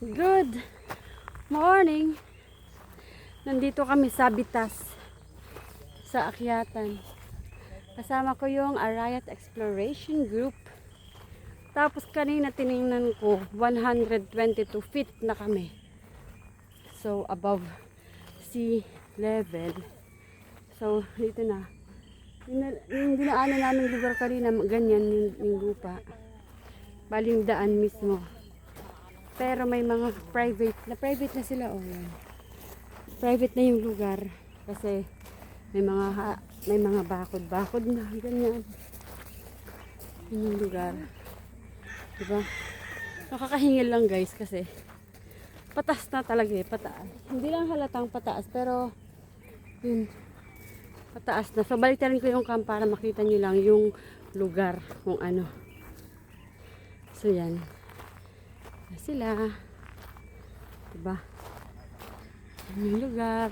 Good morning. Nandito kami sa Bitas sa Akyatan. Kasama ko yung Arayat Exploration Group. Tapos kanina tiningnan ko 122 feet na kami. So above sea level. So dito na. Yung, na- yung dinaanan namin lugar kanina, ganyan yung, yung lupa. Bali yung daan mismo. Pero may mga private, na private na sila oh. Yan. Private na yung lugar kasi may mga ha- may mga bakod-bakod na ganyan. Yun yung lugar. Diba? Nakakahingil lang guys kasi patas na talaga eh, pataas. Hindi lang halatang pataas pero yun, pataas na. So baliktarin ko yung cam para makita nyo lang yung lugar kung ano. So yan. Na sila. Diba? Yan yung lugar.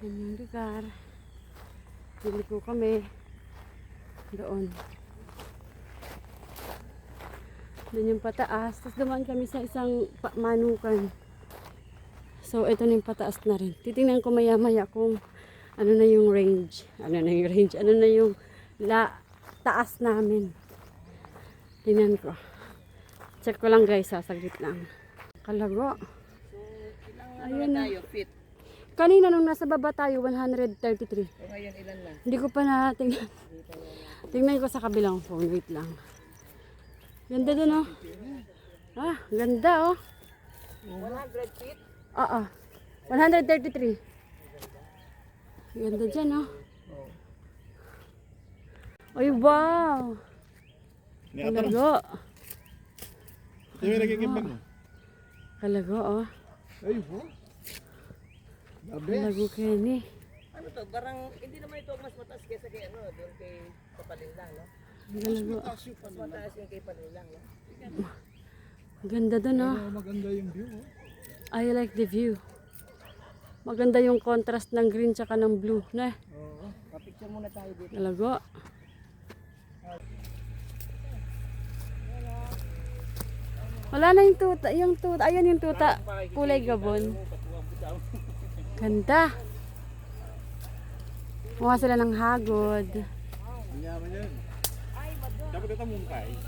Yan yung lugar. Pili ko kami. Doon. Doon yung pataas. Tapos dumaan kami sa isang manukan. So, ito na yung pataas na rin. Titingnan ko maya-maya kung ano na yung range. Ano na yung range. Ano na yung la taas namin. Tingnan ko. Check ko lang guys, ha, saglit lang. Kalago. Ayun na. tayo, fit. Kanina nung nasa baba tayo, 133. O ngayon, ilan na? Hindi ko pa natingnan. Tingnan ko sa kabilang phone. Wait lang. Ganda dun oh. Ah, ganda oh. 100 feet? Oo. 133. Ganda dyan oh. Ay, wow. Kalago. Di ba nagkikimbang mo? Kalago oh. Ay, ho. Gabi. Kalago Kenny. Ano to? Parang, hindi naman ito mas mataas kaysa kay ano, doon kay Kapalinlang, no? Kalago. Mas mataas yung kay Palinlang, no? Ganda oh. Oh, maganda yung view. Oh. I like the view. Maganda yung contrast ng green tsaka ng blue. Ne? Oo. Papicture muna tayo dito. Talago. Wala na yung tuta. Yung tuta. Ayun yung tuta. Kulay gabon. Ganda. Mukha sila ng hagod.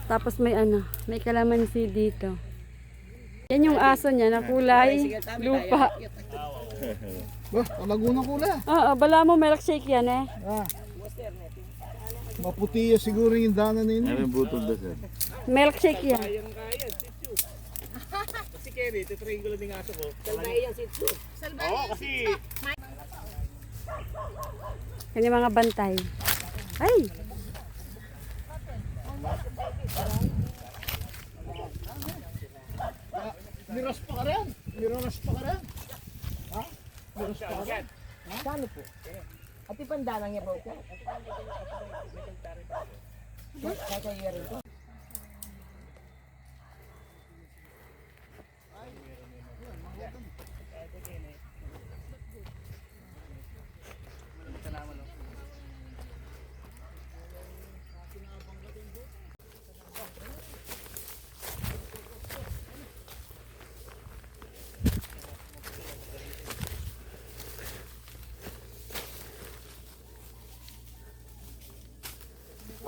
Tapos may ano, may kalamansi dito. Yan yung aso niya na kulay lupa. Bah, ang Laguna Kula. Oo, bala mo milkshake yan eh. Ah. Maputi siguro yung daanan na yun. Yung butol ba sir? Milkshake yan. Titrain ko lang yung aso ko. Salbay yung sitso. Oo, kasi Yan yung mga bantay. Ay! niras pa ka rin. Niras pa ka rin. Ha? Niras pa ka rin. Kano po? At ipandalang niya po ko. Kaya rin to.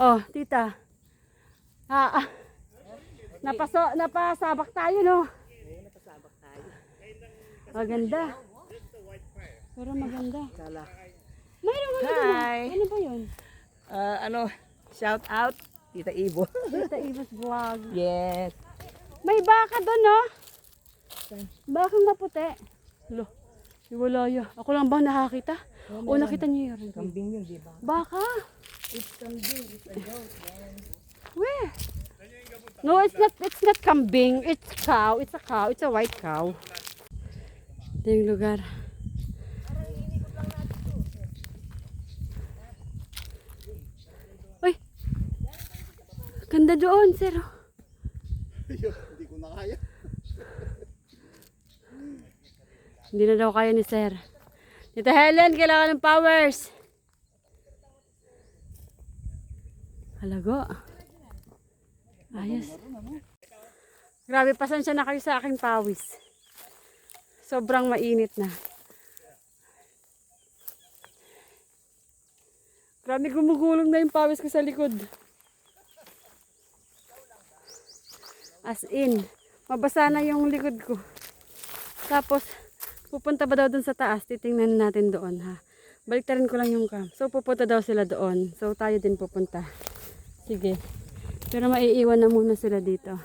Oh, tita. Ah, ah. Napaso, napasabak tayo, no? Maganda. Pero maganda. Kala. Mayroon ano Hi. Ano ba yun? Ah, ano, shout out, Tita Ibo. Tita Eva's vlog. yes. May baka doon, no? Bakang maputi. Lo, wala yun. Ako lang bang nakakita? O nakita niyo yun? Kambing yun, di ba? Baka. It's kambing, it's a goat, man. Where? No, it's not it's not kambing. It's cow. It's a cow. It's a white cow. Ito yung lugar. Uy! Ganda doon, sir. Hindi ko na kaya. Hindi na daw kaya ni sir. Tita Helen, kailangan ng powers. Halago. Ayos. Grabe, pasensya na kayo sa aking pawis. Sobrang mainit na. Grabe, gumugulong na yung pawis ko sa likod. As in, mabasa na yung likod ko. Tapos, pupunta ba daw dun sa taas? Titingnan natin doon ha. Baliktarin ko lang yung cam. So, pupunta daw sila doon. So, tayo din pupunta. Sige. Pero maiiwan na muna sila dito.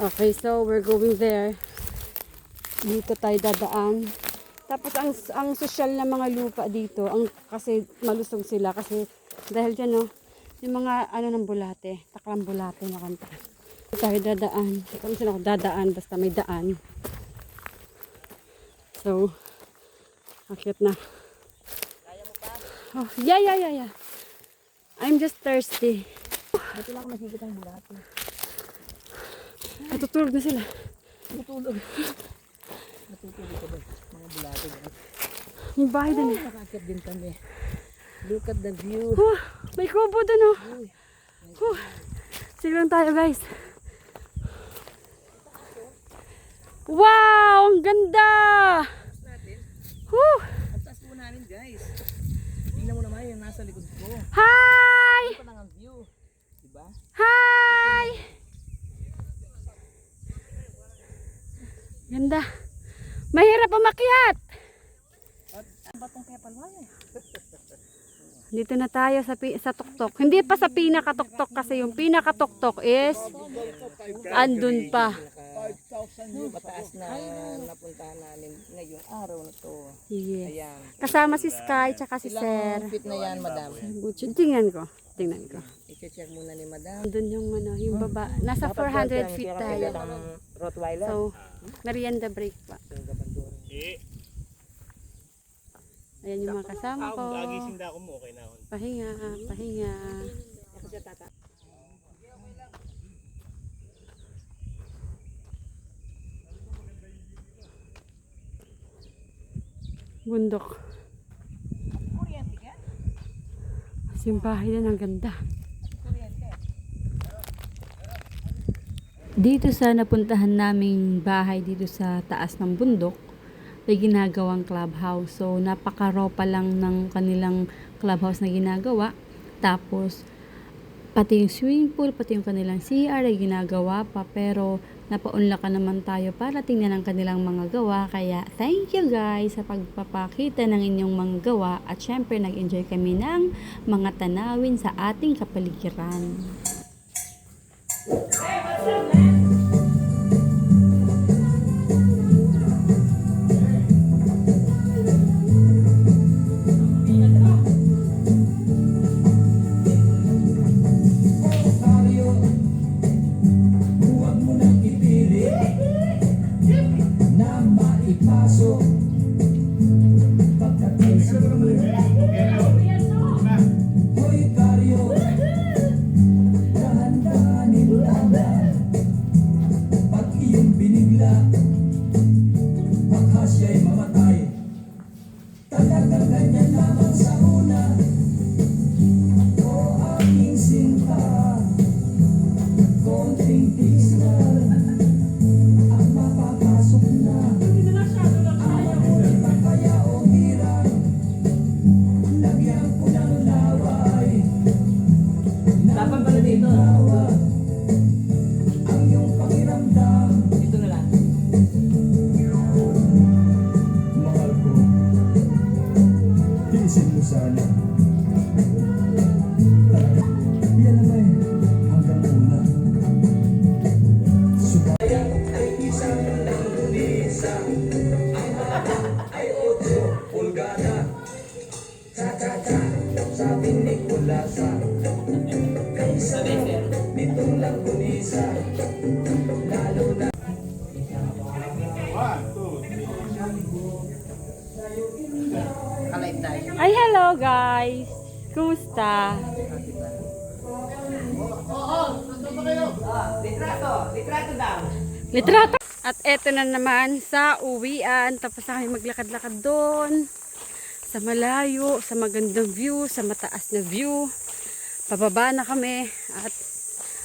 Okay, so we're going there. Dito tayo dadaan. Tapos ang ang sosyal na mga lupa dito, ang kasi malusog sila kasi dahil diyan no, yung mga ano ng bulate, taklang bulate na kanta. Tayo dadaan. Kung sino ako dadaan basta may daan. So, akit na. Oh, yeah, yeah, yeah, yeah. I'm just thirsty. Dito lang ako nakikita ng bulate. Natutulog na sila. Natutulog. Natutulog ka doon. Mga bulate. guys. May bahay doon eh. Nakakit din kami. Look at the view. Huh, may kubo doon oh. Huh. Sige lang tayo guys. Wow! Ang ganda! Huh. Ang taas po namin guys. Tingnan mo naman yung nasa likod ko. Hi! Ito lang ang view. Diba? Hi! Ganda. Mahirap umakyat. Ang batong kaya palwan eh. Dito na tayo sa, sa tuktok. Hindi pa sa pinakatuktok kasi yung pinakatuktok is andun pa. 5,000 yun. Mataas na napuntahan namin ngayong araw na to. Yes. Ayan. Kasama si Sky tsaka si Sir. Ilang feet na yan, madam? Tingnan ko. Tingnan ko. I-check muna ni madam. Andun yung ano, yung baba. Nasa 400 feet tayo. Rottweiler. So, merienda break pa. Ayan yung mga kasama ko. Nagising na ako mo, okay na ako. Pahinga, pahinga. Bundok. Simbahay din ang ganda. Dito sa napuntahan naming bahay dito sa taas ng bundok, may ginagawang clubhouse. So, napaka-raw pa lang ng kanilang clubhouse na ginagawa. Tapos, pati yung swimming pool, pati yung kanilang CR ay ginagawa pa. Pero, napaunlakan naman tayo para tingnan ang kanilang mga gawa. Kaya, thank you guys sa pagpapakita ng inyong mga gawa. At syempre, nag-enjoy kami ng mga tanawin sa ating kapaligiran. Huwag してまたい。Ay, hello guys! Kumusta? Litrato. Litrato daw. Litrato! At eto na naman sa uwian. Tapos na maglakad-lakad doon. Sa malayo, sa magandang view, sa mataas na view. Pababa na kami. At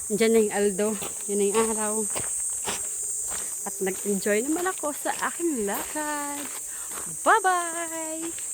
Diyan na yung Aldo. Yun na yung araw. At nag-enjoy naman ako sa aking lakad. Bye-bye!